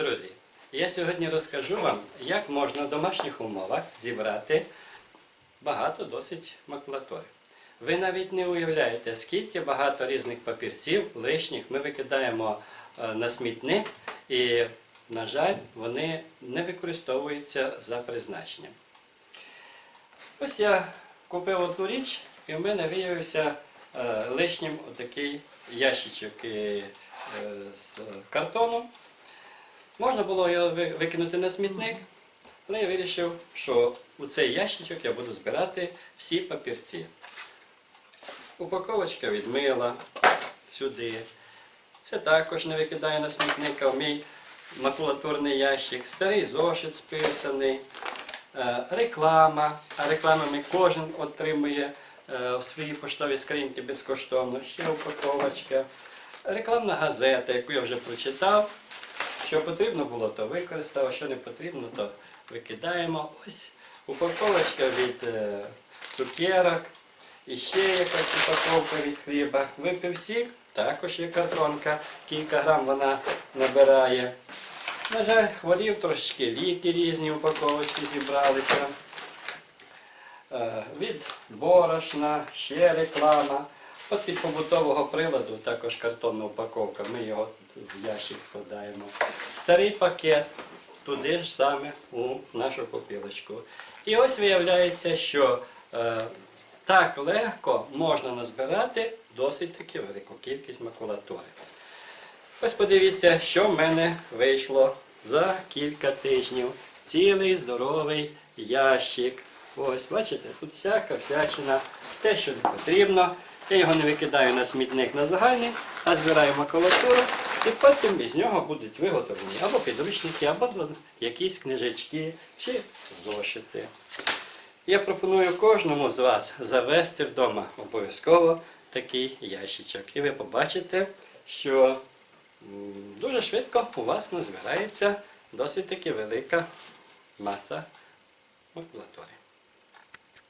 Друзі, я сьогодні розкажу вам, як можна в домашніх умовах зібрати багато досить макулатури. Ви навіть не уявляєте, скільки багато різних папірців лишніх ми викидаємо е, на смітник, і, на жаль, вони не використовуються за призначенням. Ось я купив одну річ, і в мене виявився е, лишнім отакий ящичок е, з картону. Можна було його викинути на смітник, але я вирішив, що у цей ящичок я буду збирати всі папірці. Упаковочка від мила сюди. Це також не викидаю на смітник, а в мій макулатурний ящик, старий зошит списаний, е, реклама. А рекламами кожен отримує е, в своїй поштовій скриньці безкоштовно. Ще упаковочка. Рекламна газета, яку я вже прочитав. Що потрібно було, то використав, а що не потрібно, то викидаємо. Ось упаковочка від е, цукерок. І ще якась упаковка від хліба. Випив сік, також є картонка, кілька грам вона набирає. На жаль, хворів трошечки ліки різні упаковочки зібралися. Е, Від борошна, ще реклама. От від побутового приладу також картонна упаковка. Ми його в ящик складаємо. Старий пакет туди ж саме у нашу копілочку. І ось виявляється, що е, так легко можна назбирати досить таки велику кількість макулатури. Ось подивіться, що в мене вийшло за кілька тижнів. Цілий здоровий ящик. Ось, бачите, тут всяка всячина, те, що не потрібно. Я його не викидаю на смітник на загальний, а збираю макулатуру, і потім із нього будуть виготовлені або підручники, або якісь книжечки чи зошити. Я пропоную кожному з вас завести вдома обов'язково такий ящичок. І ви побачите, що дуже швидко у вас назбирається досить таки велика маса макулатури.